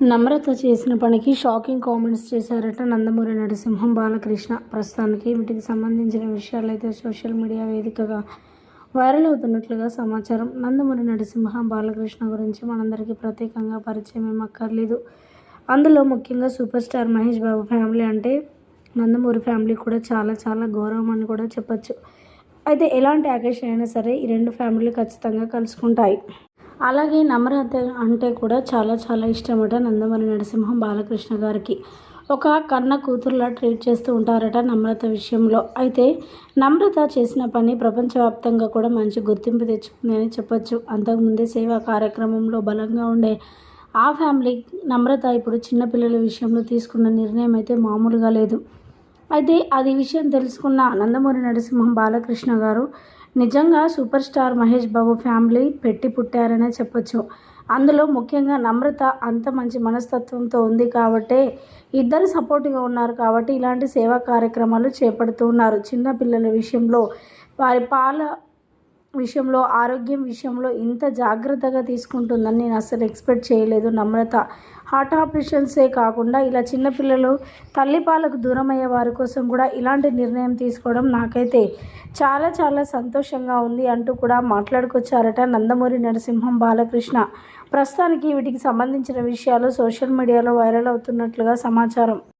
నమ్రత చేసిన పనికి shocking comments చేశారట నందమూరి నరసింహం బాలకృష్ణ. ప్రస్తుతానికి వీటికి సంబంధించిన విషయాలైతే సోషల్ మీడియా వేదికగా వైరల్ అవుతున్నట్లుగా సమాచారం. నందమూరి నరసింహ బాలకృష్ణ గురించి మనందరికీ ప్రత్యేకంగా పరిచయం ఏమక్కర్లేదు అందులో ముఖ్యంగా super star Mahesh Babu family అంటే నందమూరి ఫ్యామిలీ కూడా చాలా చాలా గౌరవం అని కూడా చెప్పచ్చు. అయితే ఎలాంటి యాకేషన్ అయినా సరే ఈ రెండు ఫ్యామిలీలు ఖచ్చితంగా కలుసుకుంటాయి. అలాగే నమ్రత అంటే కూడా చాలా చాలా ఇష్టమట నందమూరి నరసింహం బాలకృష్ణ గారికి. ఒక కన్న కూతురులా ట్రీట్ చేస్తూ ఉంటారట నమ్రత విషయంలో. అయితే నమ్రత చేసిన పని ప్రపంచవ్యాప్తంగా కూడా మంచి గుర్తింపు తెచ్చుకుందని చెప్పొచ్చు. అంతకుముందే సేవా కార్యక్రమంలో బలంగా ఉండే ఆ ఫ్యామిలీ నమ్రత ఇప్పుడు చిన్నపిల్లల విషయంలో తీసుకున్న నిర్ణయం అయితే మామూలుగా లేదు. అయితే అది విషయం తెలుసుకున్న నందమూరి నరసింహం బాలకృష్ణ గారు నిజంగా super star Mahesh Babu family పెట్టి పుట్టారనే చెప్పొచ్చు. అందులో ముఖ్యంగా నమ్రత అంత మంచి మనస్తత్వంతో ఉంది కాబట్టే ఇద్దరు సపోర్ట్గా ఉన్నారు కాబట్టి ఇలాంటి సేవా కార్యక్రమాలు చేపడుతూ ఉన్నారు. చిన్నపిల్లల విషయంలో వారి పాల విషయంలో ఆరోగ్యం విషయంలో ఇంత జాగ్రత్తగా తీసుకుంటుందని నేను అసలు ఎక్స్పెక్ట్ చేయలేదు. నమ్రత హార్ట్ ఆపరేషన్సే కాకుండా ఇలా చిన్నపిల్లలు తల్లిపాలకు దూరం అయ్యే వారి కోసం కూడా ఇలాంటి నిర్ణయం తీసుకోవడం నాకైతే చాలా చాలా సంతోషంగా ఉంది అంటూ కూడా మాట్లాడుకొచ్చారట నందమూరి నరసింహం బాలకృష్ణ. ప్రస్తుతానికి వీటికి సంబంధించిన విషయాలు సోషల్ మీడియాలో వైరల్ అవుతున్నట్లుగా సమాచారం.